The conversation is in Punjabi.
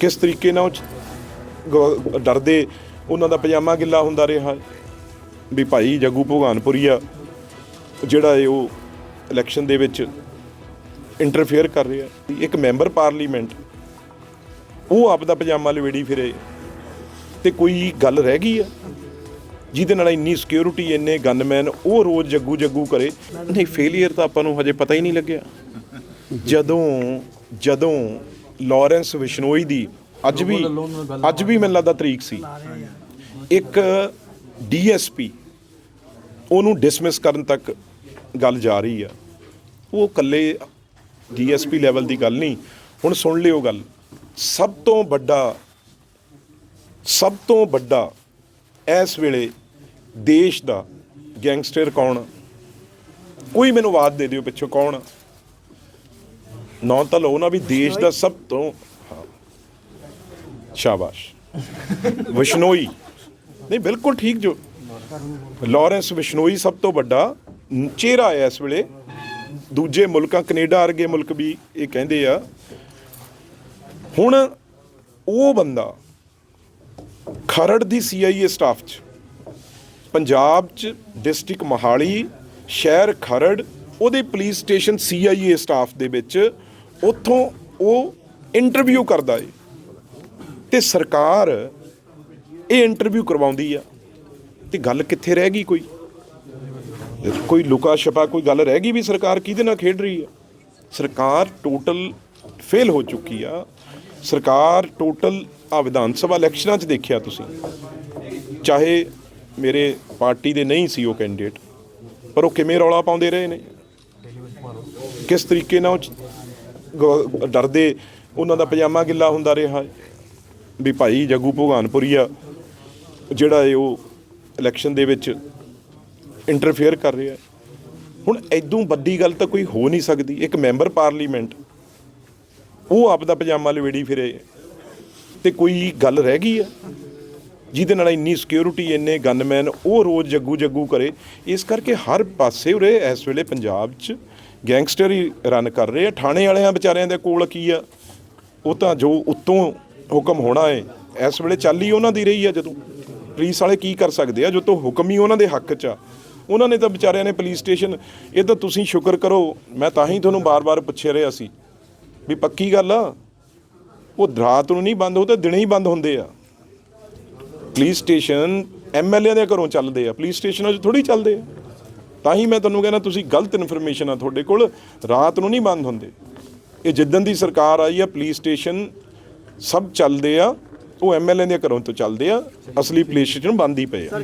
ਕਿਸ ਤਰੀਕੇ ਨਾਲ ਉਹ 'ਚ ਡਰਦੇ, ਉਹਨਾਂ ਦਾ ਪਜਾਮਾ ਗਿੱਲਾ ਹੁੰਦਾ ਰਿਹਾ ਵੀ ਭਾਈ ਜੱਗੂ ਭਗਵਾਨਪੁਰੀਆ ਜਿਹੜਾ ਹੈ ਉਹ ਇਲੈਕਸ਼ਨ ਦੇ ਵਿੱਚ ਇੰਟਰਫੇਅਰ ਕਰ ਰਿਹਾ। ਇੱਕ ਮੈਂਬਰ ਪਾਰਲੀਮੈਂਟ ਉਹ ਆਪ ਦਾ ਪਜਾਮਾ ਲਵੇੜੀ ਫਿਰੇ। ਤੇ ਕੋਈ ਗੱਲ ਰਹਿ ਗਈ ਆ? ਜਿਹਦੇ ਨਾਲ ਇੰਨੀ ਸਿਕਿਉਰਿਟੀ ਇੰਨੇ ਗਨਮੈਨ ਉਹ ਰੋਜ਼ ਜੱਗੂ ਜੱਗੂ ਕਰੇ। ਨਹੀਂ ਫੇਲਿਅਰ ਤਾਂ ਆਪਾਂ ਨੂੰ ਹਜੇ ਪਤਾ ਹੀ ਨਹੀਂ ਲੱਗਿਆ। ਜਦੋਂ ਜਦੋਂ ਲਾਰੈਂਸ ਵਿਸ਼ਨੋਈ ਦੀ ਅੱਜ ਵੀ ਅੱਜ ਵੀ ਮੈਨੂੰ ਲੱਗਦਾ ਤਰੀਕ ਸੀ ਇੱਕ ਡੀਐਸਪੀ ਉਹਨੂੰ ਡਿਸਮਿਸ ਕਰਨ ਤੱਕ ਗੱਲ ਜਾ ਰਹੀ ਆ ਉਹ ਇਕੱਲੇ ਡੀਐਸਪੀ ਲੈਵਲ ਦੀ ਗੱਲ ਨਹੀਂ ਹੁਣ ਸੁਣ ਲਿਓ ਗੱਲ ਸਭ ਤੋਂ ਵੱਡਾ ਸਭ ਤੋਂ ਵੱਡਾ ਇਸ ਵੇਲੇ ਦੇਸ਼ ਦਾ ਗੈਂਗਸਟਰ ਕੌਣ? ਕੋਈ ਮੈਨੂੰ ਆਵਾਜ਼ ਦੇ ਦਿਓ ਪਿੱਛੋਂ ਕੌਣ? ਨੌ ਤਾਂ ਲਓ ਨਾ ਵੀ ਦੇਸ਼ ਦਾ ਸਭ ਤੋਂ ਸ਼ਾਬਾਸ਼। ਵਿਸ਼ਨੋਈ। ਨਹੀਂ, ਬਿਲਕੁਲ ਠੀਕ ਜੋ ਲਾਰੈਂਸ ਵਿਸ਼ਨੋਈ ਸਭ ਤੋਂ ਵੱਡਾ ਚਿਹਰਾ ਹੈ ਇਸ ਵੇਲੇ। ਦੂਜੇ ਮੁਲਕਾਂ, ਕੈਨੇਡਾ ਵਰਗੇ ਮੁਲਕ ਵੀ ਇਹ ਕਹਿੰਦੇ ਆ। ਹੁਣ ਉਹ ਬੰਦਾ ਖਰੜ ਦੀ ਸੀਆਈਏ ਸਟਾਫ 'ਚ, ਪੰਜਾਬ 'ਚ ਡਿਸਟ੍ਰਿਕਟ ਮੋਹਾਲੀ, ਸ਼ਹਿਰ ਖਰੜ, ਉਹਦੇ ਪੁਲਿਸ ਸਟੇਸ਼ਨ ਸੀਆਈਏ ਸਟਾਫ ਦੇ ਵਿੱਚ ਉੱਥੋਂ ਉਹ ਇੰਟਰਵਿਊ ਕਰਦਾ ਏ। ਤੇ ਸਰਕਾਰ ਇਹ ਇੰਟਰਵਿਊ ਕਰਵਾਉਂਦੀ ਆ। ਤੇ ਗੱਲ ਕਿੱਥੇ ਰਹਿ ਗਈ ਕੋਈ? ਕੋਈ ਲੁਕਾ ਛਪਾ ਕੋਈ ਗੱਲ ਰਹਿ ਗਈ ਵੀ ਸਰਕਾਰ ਕਿਹਦੇ ਨਾਲ ਖੇਡ ਰਹੀ ਆ? ਸਰਕਾਰ ਟੋਟਲ ਫੇਲ ਹੋ ਚੁੱਕੀ ਆ। ਸਰਕਾਰ ਟੋਟਲ ਆ ਵਿਧਾਨ ਸਭਾ ਇਲੈਕਸ਼ਨਾਂ 'ਚ ਦੇਖਿਆ ਤੁਸੀਂ। ਚਾਹੇ ਮੇਰੇ ਪਾਰਟੀ ਦੇ ਨਹੀਂ ਸੀ ਉਹ ਕੈਂਡੀਡੇਟ ਪਰ ਉਹ ਕਿਵੇਂ ਰੌਲਾ ਪਾਉਂਦੇ ਰਹੇ ਨੇ? ਕਿਸ ਤਰੀਕੇ ਨਾਲ ਉਹ ਗ- ਡਰਦੇ, ਉਹਨਾਂ ਦਾ ਪਜਾਮਾ ਗਿੱਲਾ ਹੁੰਦਾ ਰਿਹਾ। ਵੀ ਭਾਈ ਜੱਗੂ ਭਗਵਾਨਪੁਰੀ ਆ ਜਿਹੜਾ ਹੈ ਉਹ ਇਲੈਕਸ਼ਨ ਦੇ ਵਿੱਚ ਇੰਟਰਫੇਅਰ ਕਰ ਰਿਹਾ। ਹੁਣ ਐਦੋਂ ਵੱਡੀ ਗੱਲ ਤਾਂ ਕੋਈ ਹੋ ਨਹੀਂ ਸਕਦੀ। ਇੱਕ ਮੈਂਬਰ ਪਾਰਲੀਮੈਂਟ ਉਹ ਆਪ ਦਾ ਪਜਾਮਾ ਲਵੇੜੀ ਫਿਰੇ। ਤੇ ਕੋਈ ਗੱਲ ਰਹਿ ਗਈ ਆ? ਜਿਹਦੇ ਨਾਲ ਇੰਨੀ ਸਿਕਿਉਰਿਟੀ ਇੰਨੇ ਗਨਮੈਨ ਉਹ ਰੋਜ਼ ਜੱਗੂ ਜੱਗੂ ਕਰੇ। ਇਸ ਕਰਕੇ ਹਰ ਪਾਸੇ ਉਰੇ, ਇਸ ਵੇਲੇ ਪੰਜਾਬ 'ਚ ਗੈਂਗਸਟਰ ਹੀ ਰਨ ਕਰ ਰਹੇ ਆ। ਥਾਣੇ ਵਾਲਿਆਂ ਵਿਚਾਰਿਆਂ ਦੇ ਕੋਲ ਕੀ ਆ? ਉਹ ਤਾਂ ਜੋ ਉੱਤੋਂ ਹੁਕਮ ਹੋਣਾ ਹੈ ਇਸ ਵੇਲੇ ਚੱਲ ਹੀ ਉਹਨਾਂ ਦੀ ਰਹੀ ਆ ਜਦੋਂ। ਪੁਲਿਸ ਵਾਲੇ ਕੀ ਕਰ ਸਕਦੇ ਆ? ਜਦੋਂ ਤੋਂ ਹੁਕਮ ਹੀ ਉਹਨਾਂ ਦੇ ਹੱਕ 'ਚ ਆ। ਉਹਨਾਂ ਨੇ ਤਾਂ ਵਿਚਾਰਿਆਂ ਨੇ ਪੁਲਿਸ ਸਟੇਸ਼ਨ ਇਹ ਤਾਂ ਤੁਸੀਂ ਸ਼ੁਕਰ ਕਰੋ, ਮੈਂ ਤਾਂ ਹੀ ਤੁਹਾਨੂੰ ਬਾਰ-ਬਾਰ ਪੁੱਛਿਆ ਰਿਹਾ ਸੀ। ਵੀ ਪੱਕੀ ਗੱਲ ਆ? ਉਹ ਰਾਤ ਨੂੰ ਨਹੀਂ ਬੰਦ, ਉਹ ਤਾਂ ਦਿਨੇ ਹੀ ਬੰਦ ਹੁੰਦੇ ਆ। ਪੁਲਿਸ ਸਟੇਸ਼ਨ ਐਮਐਲਏ ਦੇ ਘਰੋਂ ਚੱਲਦੇ ਆ। ਪੁਲਿਸ ਸਟੇਸ਼ਨਾਂ 'ਚ ਥੋੜੀ ਚੱਲਦੇ ਆ। ਤਾਂ ਹੀ ਮੈਂ ਤੁਹਾਨੂੰ ਕਹਿੰਦਾ ਤੁਸੀਂ ਗਲਤ ਇਨਫੋਰਮੇਸ਼ਨ ਆ ਤੁਹਾਡੇ ਕੋਲ, ਰਾਤ ਨੂੰ ਨਹੀਂ ਬੰਦ ਹੁੰਦੇ। ਇਹ ਜਿੱਦਣ ਦੀ ਸਰਕਾਰ ਆਈ ਆ ਪੁਲਿਸ ਸਟੇਸ਼ਨ ਸਭ ਚੱਲਦੇ ਆ, ਉਹ ਐਮਐਲਏ ਦੇ ਘਰੋਂ ਤੋਂ ਚੱਲਦੇ ਆ, ਅਸਲੀ ਪੁਲਿਸ ਸਟੇਸ਼ਨ ਬੰਦ ਹੀ ਪਏ ਆ।